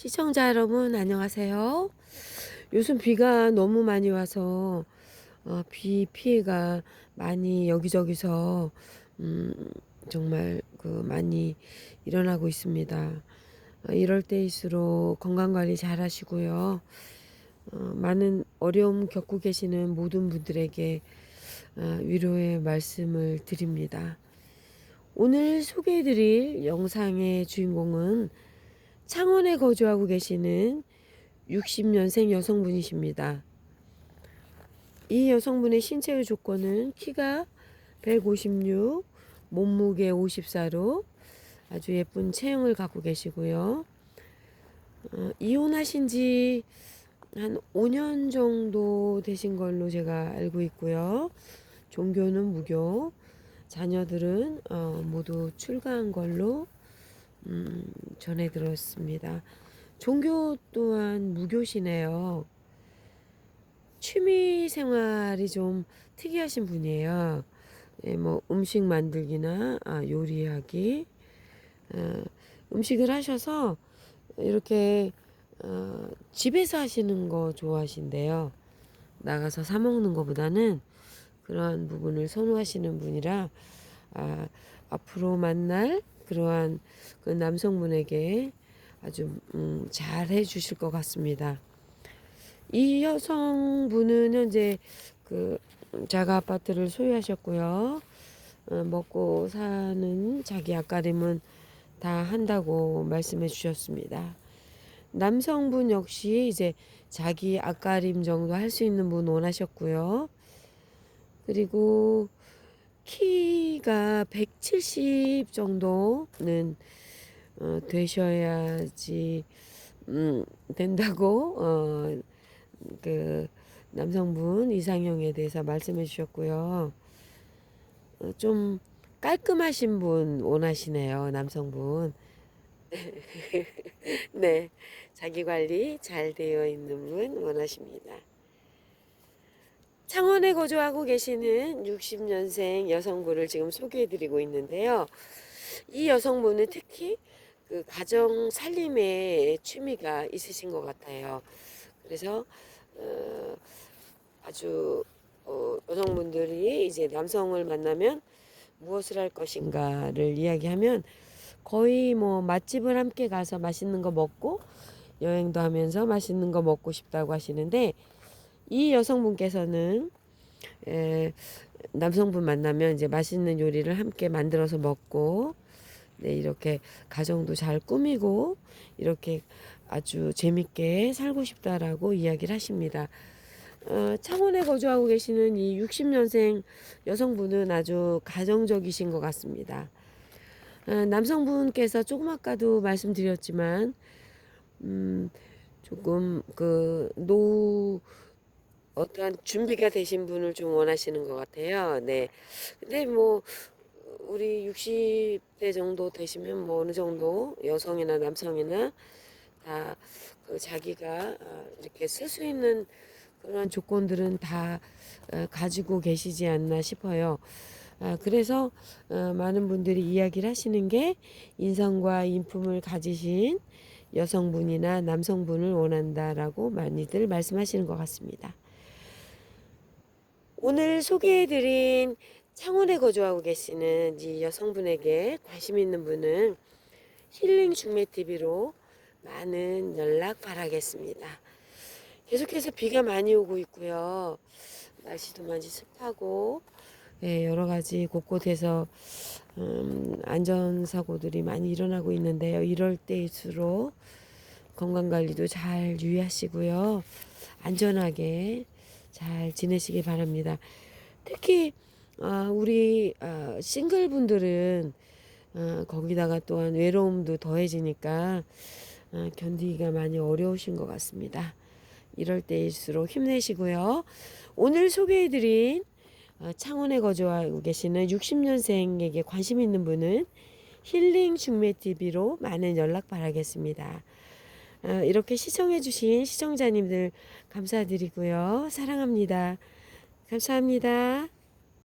시청자 여러분 안녕하세요. 요즘 비가 너무 많이 와서 어, 비 피해가 많이 여기저기서 음, 정말 그 많이 일어나고 있습니다. 어, 이럴 때일수록 건강 관리 잘 하시고요. 어, 많은 어려움 겪고 계시는 모든 분들에게 어, 위로의 말씀을 드립니다. 오늘 소개해드릴 영상의 주인공은 창원에 거주하고 계시는 60년생 여성분이십니다. 이 여성분의 신체의 조건은 키가 156, 몸무게 54로 아주 예쁜 체형을 갖고 계시고요. 어, 이혼하신 지 한 5년 정도 되신 걸로 제가 알고 있고요. 종교는 무교, 자녀들은 어, 모두 출가한 걸로 음, 전해 들었습니다. 종교 또한 무교시네요. 취미 생활이 좀 특이하신 분이에요. 예, 뭐 음식 만들기나 아, 요리하기, 어, 음식을 하셔서 이렇게 어, 집에서 하시는 거 좋아하신대요. 나가서 사 먹는 것보다는 그러한 부분을 선호하시는 분이라 아, 앞으로 만날 그러한 그 남성분에게 아주 음, 잘 해주실 것 같습니다. 이 여성분은 현재 그 자가 아파트를 소유하셨고요. 어, 먹고 사는 자기 앞가림은 다 한다고 말씀해 주셨습니다. 남성분 역시 이제 자기 앞가림 정도 할 수 있는 분 원하셨고요. 그리고 키가 170 정도는 어, 되셔야지 음, 된다고 어, 그 남성분 이상형에 대해서 말씀해 주셨고요. 어, 좀 깔끔하신 분 원하시네요, 남성분. 네, 자기 관리 잘 되어 있는 분 원하십니다. 창원에 거주하고 계시는 60년생 여성분을 지금 소개해 드리고 있는데요. 이 여성분은 특히 그 가정 살림에 취미가 있으신 것 같아요. 그래서 어, 아주 어, 여성분들이 이제 남성을 만나면 무엇을 할 것인가를 이야기하면 거의 뭐 맛집을 함께 가서 맛있는 거 먹고 여행도 하면서 맛있는 거 먹고 싶다고 하시는데 이 여성분께서는 에, 남성분 만나면 이제 맛있는 요리를 함께 만들어서 먹고 네, 이렇게 가정도 잘 꾸미고 이렇게 아주 재밌게 살고 싶다라고 이야기를 하십니다. 어, 창원에 거주하고 계시는 이 60년생 여성분은 아주 가정적이신 것 같습니다. 어, 남성분께서 조금 아까도 말씀드렸지만, 음, 조금 그 노, 어떠한 준비가 되신 분을 좀 원하시는 것 같아요. 네. 근데 뭐, 우리 60대 정도 되시면 뭐 어느 정도 여성이나 남성이나 다 그 자기가 어, 이렇게 쓸 수 있는 그런 조건들은 다 어, 가지고 계시지 않나 싶어요. 아, 그래서 어, 많은 분들이 이야기를 하시는 게 인성과 인품을 가지신 여성분이나 남성분을 원한다라고 많이들 말씀하시는 것 같습니다. 오늘 소개해드린 창원에 거주하고 계시는 이 여성분에게 관심 있는 분은 힐링 중매 TV로 많은 연락 바라겠습니다. 계속해서 비가 많이 오고 있고요. 날씨도 많이 습하고 예, 여러 가지 곳곳에서 음, 안전사고들이 많이 일어나고 있는데요. 이럴 때일수록 건강관리도 잘 유의하시고요. 안전하게 잘 지내시기 바랍니다. 특히 아, 우리 아, 싱글 분들은 아, 거기다가 또한 외로움도 더해지니까 아, 견디기가 많이 어려우신 것 같습니다. 이럴 때일수록 힘내시고요. 오늘 소개해드린 어, 창원에 거주하고 계시는 60년생에게 관심 있는 분은 힐링 중매 TV로 많은 연락 바라겠습니다. 어, 이렇게 시청해주신 시청자님들 감사드리고요. 사랑합니다. 감사합니다.